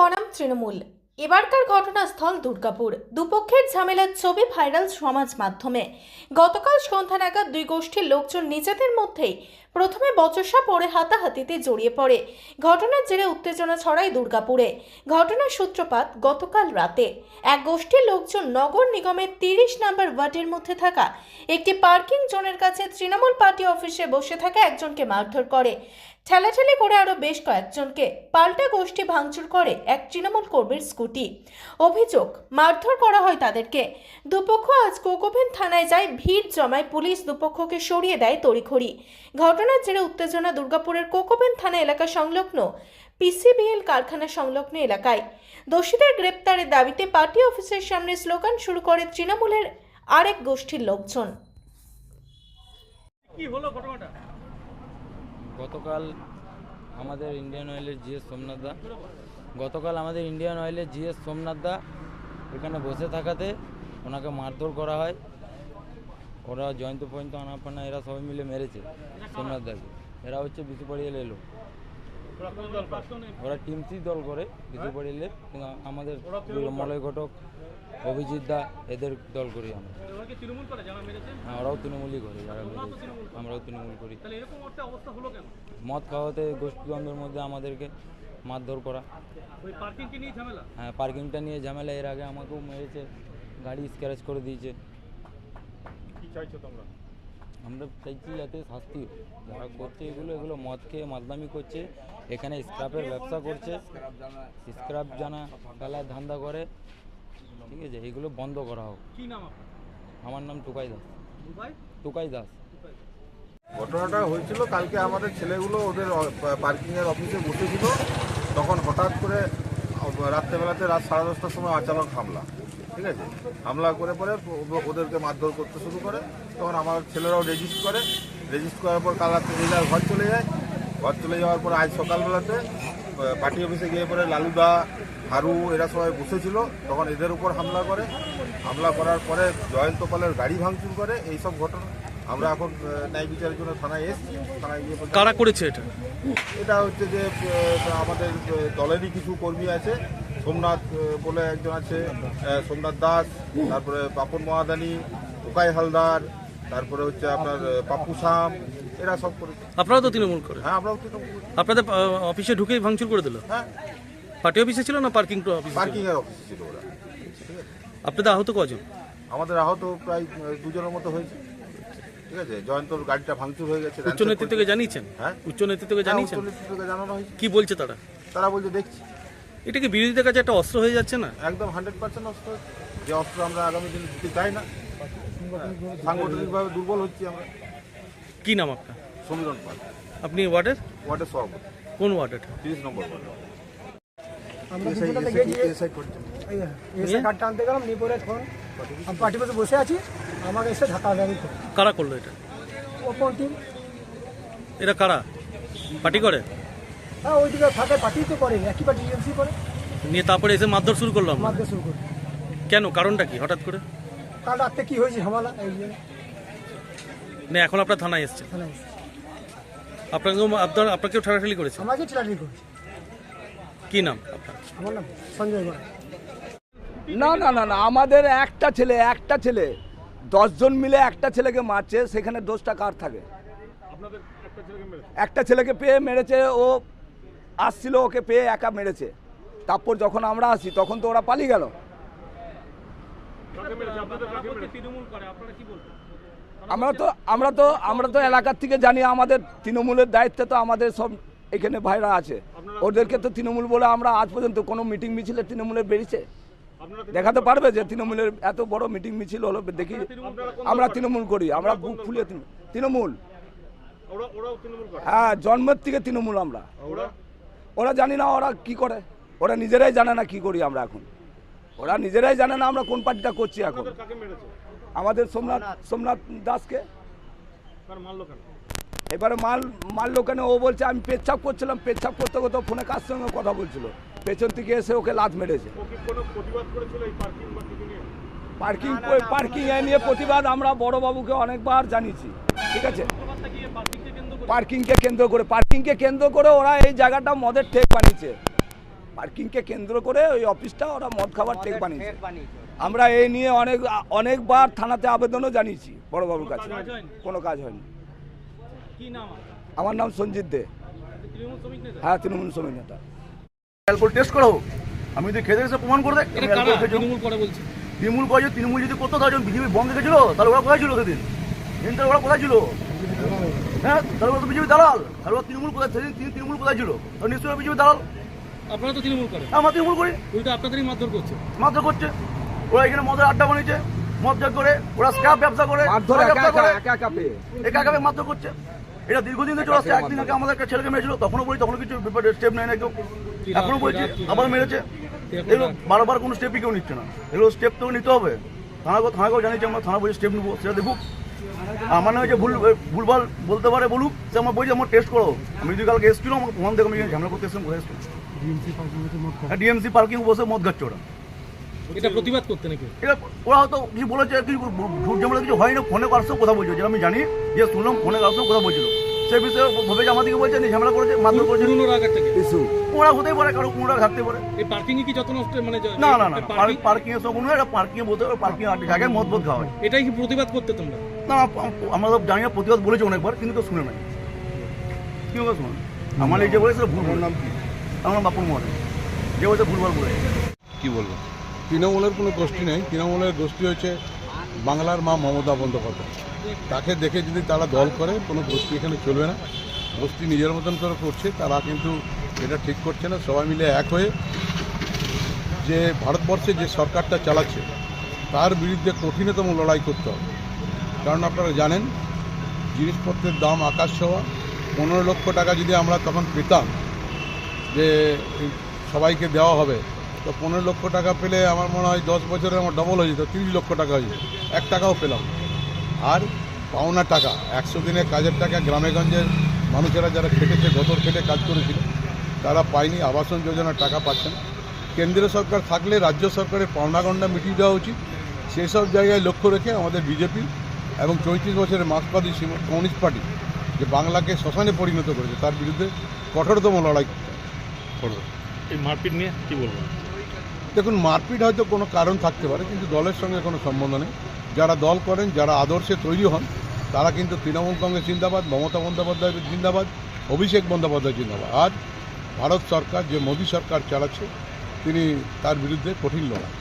বনাম তৃণমূল। এবারকার ঘটনাস্থল দুর্গাপুর। দুপক্ষের ঝামেলার ছবি ভাইরাল সমাজ মাধ্যমে। গতকাল সন্ধ্যা নাগাদ দুই গোষ্ঠীর লোকজন নিজেদের মধ্যেই প্রথমে বচসা পরে হাতাহাতিতে জড়িয়ে পড়ে। ঘটনার জেরে উত্তেজনা ছড়ায় দুর্গাপুরে। ঘটনার সূত্রপাত গতকাল রাতে। এক গোষ্ঠীর লোকজন নগর নিগমের তিরিশ নম্বর ওয়ার্ডের মধ্যে থাকা একটি পার্কিং জোনের কাছে তৃণমূল পার্টি অফিসে বসে থাকা একজনকে মারধর করে। ঠেলাঠেলি করে আরও বেশ কয়েকজনকে পাল্টা গোষ্ঠী ভাঙচুর করে এক তৃণমূল কর্মীর স্কুটি। অভিযোগ, মারধর করা হয় তাদেরকে। দুপক্ষ আজ কোকোভেন থানায় যায়, ভিড় জমায় পুলিশ দুপক্ষকে সরিয়ে দেয় তড়িঘড়ি। ঘটনার জেরে উত্তেজনা দুর্গাপুরের কোকোভেন থানা এলাকা সংলগ্ন পিসিবিএল কারখানা সংলগ্ন এলাকায়। দোষীদের গ্রেপ্তারের দাবিতে পার্টি অফিসের সামনে স্লোগান শুরু করে তৃণমূলের আরেক গোষ্ঠীর লোকজন। কি হলো ঘটনাটা? গতকাল আমাদের ইন্ডিয়ান অয়েলের জিএস সোমনাথ দা, গতকাল আমাদের ইন্ডিয়ান অয়েলের জিএস সোমনাথ দা এখানে বসে থাকাতে ওনাকে মারধর করা হয়। ওরা জয়ন্ত পয়ন্ত আনাপানা এরা সবাই মিলে মেরেছে সোমনাথ দাকে। এরা হচ্ছে বিশুপাড়িয়া এলো ওরা কোন দল করে? কিন্তু আমাদের মলয় ঘটক অভিজিৎ দা এদের দল করি আমরা। হ্যাঁ, ওরাও তৃণমূলই করি যারা আমরাও তৃণমূল করি। তাহলে এরকম একটা অবস্থা হলো কেন? মদ খাওয়াতে গোষ্ঠীদ্বন্দ্বের মধ্যে আমাদেরকে মারধর করা। ওই পার্কিং কে নিয়ে ঝামেলা? হ্যাঁ পার্কিংটা নিয়ে ঝামেলা। এর আগে আমাকেও মেরেছে গাড়ি স্ক্র্যাচ করে দিয়েছে। কি চাইছো তোমরা? আমরা চাইছি যাতে শাস্তি। যারা করছে এগুলো এগুলো মদ খেয়ে মাদলামি করছে এখানে স্ক্র্যাপের ব্যবসা করছে। স্ক্র্যাপ জানা ফেলার ধান্দা করে। ঠিক আছে এগুলো বন্ধ করা হোক। কি নাম আমার নাম টুকাই দাস। টুকাই? দাস। ঘটনাটা হয়েছিল কালকে আমাদের ছেলেগুলো ওদের পার্কিংয়ের অফিসে বসেছিল। তখন হঠাৎ করে রাত্রেবেলাতে রাত সাড়ে দশটার সময় আচানক হামলা। ঠিক আছে? হামলা করে পরে ওদেরকে মারধর করতে শুরু করে। তখন আমার ছেলেরাও রেজিস্ট করে। রেজিস্ট করার পর কাল রাত্রে রেজাল্ট ঘর চলে যায় ঘর চলে যাওয়ার পর আজ সকালবেলাতে পার্টি অফিসে গিয়ে পরে লালুদা হারু এরা সবাই বসেছিল। তখন এদের উপর হামলা করে। হামলা করার পরে জয়ন্ত পালের গাড়ি ভাঙচুর করে। এইসব ঘটনা আমরা এখন ন্যায় বিচারের জন্য থানায় এসেছি। থানায় গিয়ে কারা করেছে এটা? এটা হচ্ছে যে আমাদের দলেরই কিছু কর্মী আছে। সোমনাথ বলে একজন আছে সোমনাথ দাস তারপরে পাপন মহাদানি ওকাই হালদার তারপরে হচ্ছে আপনার পাপ্পু শাম এরা সব করে। আপনারা তো তৃণমূল করে হ্যাঁ আমরাও তো আপনাদের অফিসে ঢুকেই ভাঙচুর করে দিল? হ্যাঁ। পার্টি অফিসে ছিল না পার্কিং অফিস পার্কিং এর অফিস ছিল ওরা। আপনাদের আহত কজন? আমাদের আহত প্রায় দুজনের মতো হয়েছে। ঠিক আছে জয়ন্তর গাড়িটা ভাঙচুর হয়ে গেছে উচ্চ নেতৃত্বকে জানিয়েছেন? হ্যাঁ। উচ্চ নেতৃত্বকে হ্যাঁ, জানিয়েছেন? উচ্চ নেতৃত্বকে জানানো হয়েছে। কি বলছে তারা? তারা বলছে দেখছি। এটা কি বিরোধীদের কাছে একটা অস্ত্র হয়ে যাচ্ছে না? একদম হান্ড্রেড পার্সেন্ট অস্ত্র। যে অস্ত্র আমরা আগামী দিনে দিতে চাই না সাংগঠনিকভাবে দুর্বল হচ্ছি আমরা। কি নাম আপনার? সমীরণ পাল। আপনি ওয়ার্ডের? ওয়ার্ডের সভাপতি। কোন ওয়ার্ডের? এটা তিরিশ নম্বর ওয়ার্ড বসে বসে আছি আমাকে এসে ধাক্কা দেয় কারা করল এটা? ওপর টিম এটা কারা? পার্টি করে? হ্যাঁ ওইদিকে ফাঁকে পার্টি তো করে একই পার্টি টিএমসি করে। নিয়ে তারপরে এসে মারধর শুরু করল আমরা? মারতে শুরু করে কেন? কারণটা কি হঠাৎ করে? কাল রাত্রে কি হয়েছে ঝামেলা? এই যে না এখন আপনার থানায় এসছে। থানায় এসে। আপনাকে আপনার আপনাকেও ঠেলাঠেলি করেছে? আমাকে চিলাটি করেছে। কি নাম আপনার? আমার নাম সঞ্জয় গড় না না না না আমাদের একটা ছেলে একটা ছেলে। দশজন মিলে একটা ছেলেকে মারছে সেখানে দোষটা কার থাকে? একটা ছেলেকে পেয়ে মেরেছে ও আসছিল ওকে পেয়ে একা মেরেছে। তারপর যখন আমরা আসি তখন তো ওরা পালিয়ে গেল। আমরা তো আমরা তো আমরা তো এলাকার থেকে জানি আমাদের তৃণমূলের দায়িত্বে তো আমাদের সব এখানে ভাইরা আছে। ওদেরকে তো তৃণমূল বলে আমরা আজ পর্যন্ত কোনো মিটিং মিছিলে তৃণমূলের বেরিয়েছে। দেখাতে পারবে যে তৃণমূলের এত বড় মিটিং মিছিল হলো দেখি আমরা তৃণমূল করি আমরা বুক ফুলিয়ে তৃণমূল- তৃণমূল হ্যাঁ জন্মের থেকে তৃণমূল আমরা। ওরা জানি না ওরা কি করে। ওরা নিজেরাই জানে না কি করি আমরা এখন। ওরা নিজেরাই জানে না আমরা কোন পার্টিটা করছি এখন। আমাদের সোমনাথ সোমনাথ। দাসকে। এবারে মাল মাল কেন? ও বলছে আমি পেচ্ছাপ করছিলাম। পেচ্ছাপ করতে করতে ফোনে কার সঙ্গে কথা বলছিল? পেছন থেকে এসে ওকে লাত মেরেছে। পার্কিং পার্কিং এ নিয়ে প্রতিবাদ আমরা বড়বাবুকে অনেকবার জানিয়েছি। ঠিক আছে? পার্কিংকে কেন্দ্র করে পার্কিংকে কেন্দ্র করে ওরা এই জায়গাটা মদের ঠেক বানিয়েছে। পার্কিংকে কেন্দ্র করে ওই অফিসটা ওরা মদ খাবার ঠেক বানিয়েছে। আমরা এই নিয়ে অনেক অনেকবার থানাতে আবেদনও জানিয়েছি বড়বাবুর কাছে। কোনো কাজ হয়নি? আমার নাম সঞ্জিত দে। তৃণমূল শ্রমিক নেতা? হ্যাঁ তৃণমূল শ্রমিক নেতা। অ্যালকোহল টেস্ট করো আমি যদি খেতে এসে প্রমাণ করে। তৃণমূল করে তৃণমূল যদি করতো তাহলে যখন বিজেপি বন্ধ গেছিল তাহলে ওরা কোথায় ছিল সেদিন? সেদিন ওরা কোথায় ছিল? হ্যাঁ বিজেপি দালাল। তৃণমূল কোথায়? সেদিন তিনি তৃণমূল কোথায় ছিল? নিশ্চয়ই বিজেপি দালাল। আপনারা তো তৃণমূল করেন। আমরা তৃণমূল করি। উল্টো আপনাদেরই মারধর করছে। মাত্র করছে। ওরা এখানে মদের আড্ডা বানিয়েছে করে ওরা স্ক্যাপ ব্যবসা করে একা একা মাত্র করছে। এটা দীর্ঘদিন ধরে চলে আসছে একদিন আগে আমাদের একটা ছেলেকে মেরেছিল তখনও বলি তখনও কিছু স্টেপ নেয় না কেউ। এখনও বলছি আবার মেরেছে। এগুলো বারবার কোনো স্টেপই কেউ নিচ্ছে না। এগুলো স্টেপ তো নিতে হবে। থানাকে থানাকেও জানিয়েছি আমরা থানা বলছি স্টেপ নেব সেটা দেখুক। আমার না হয়েছে ভুল ভুলভাল বলতে পারে বলুক সে আমার বলছি আমার টেস্ট করো আমি যদি কালকে এসেছিলাম আমাকে ফোন দেখে আমি ঝামেলা করতে এসেছিলাম কোথায় এসেছিলাম? ডিএমসি পার্কিং বসে মদ খাচ্ছে ওরা। এটা প্রতিবাদ করতে নাকি? এটা ওরা হয়তো কিছু বলেছে কিছু ঝুট ঝামেলা কিছু হয়নি ফোনে কার সঙ্গে কথা বলছিল যেটা আমি জানি যে শুনলাম ফোনে কার সঙ্গে কথা বলছিল। সে বিষয়ে ভেবেছে আমাদেরকে বলছে যে ঝামেলা করেছে মাত্র করেছে। ওরা হতেই পারে কারও কোনটা থাকতে পারে। এই পার্কিং এ কি যত নষ্ট মানে না না না পার্কিং এর সব কোনো এটা পার্কিং এ বলতে পার্কিং জায়গায় মদ বোধ খাওয়া হয়। এটাই কি প্রতিবাদ করতে তোমরা? না আমরা জানি না প্রতিবাদ বলেছে অনেকবার কিন্তু তো শুনে নাই। কি হবে শুনুন আমার এই যে বলেছে ভুল নাম কি? আমার নাম বাপুর মহাদেব যে বলছে ভুলভাল বলে। কি বলব? তৃণমূলের কোনো গোষ্ঠী নেই। তৃণমূলের গোষ্ঠী হচ্ছে বাংলার মা মমতা বন্দ্যোপাধ্যায়। তাকে দেখে যদি তারা দল করে কোনো গোষ্ঠী এখানে চলবে না। গোষ্ঠী নিজের মতন করে করছে তারা কিন্তু এটা ঠিক করছে না। সবাই মিলে এক হয়ে যে ভারতবর্ষে যে সরকারটা চালাচ্ছে তার বিরুদ্ধে কঠিনতম লড়াই করতে হবে। কারণ আপনারা জানেন, জিনিসপত্রের দাম আকাশ ছোঁয়া। পনেরো লক্ষ টাকা যদি আমরা তখন পেতাম যে সবাইকে দেওয়া হবে, তো পনেরো লক্ষ টাকা পেলে আমার মনে হয় দশ বছরে আমার ডবল হয়ে যেত, তিরিশ লক্ষ টাকা হয়ে যেত। এক টাকাও পেলাম আর পাওনা টাকা, একশো দিনের কাজের টাকা গ্রামেগঞ্জের মানুষেরা যারা খেটেছে গতর খেটে কাজ করেছিল, তারা পায়নি, আবাসন যোজনার টাকা পাচ্ছেন। কেন্দ্রীয় সরকার থাকলে রাজ্য সরকারের পাওনাগণ্ডা মিটিয়ে দেওয়া উচিত। সেই সব জায়গায় লক্ষ্য রেখে আমাদের বিজেপি এবং চৌত্রিশ বছরের মার্ক্সবাদী কমিউনিস্ট পার্টি যে বাংলাকে শ্মশানে পরিণত করেছে তার বিরুদ্ধে কঠোরতম লড়াই করবে। এই মারপিট নিয়ে কি বলব দেখুন মারপিট হয়তো কোনো কারণ থাকতে পারে কিন্তু দলের সঙ্গে কোনো সম্বন্ধ নেই। যারা দল করেন যারা আদর্শে তৈরি হন তারা কিন্তু তৃণমূল কংগ্রেস জিন্দাবাদ মমতা বন্দ্যোপাধ্যায় জিন্দাবাদ অভিষেক বন্দ্যোপাধ্যায় জিন্দাবাদ। আজ ভারত সরকার যে মোদী সরকার চালাচ্ছে তিনি তার বিরুদ্ধে কঠিন লড়াই।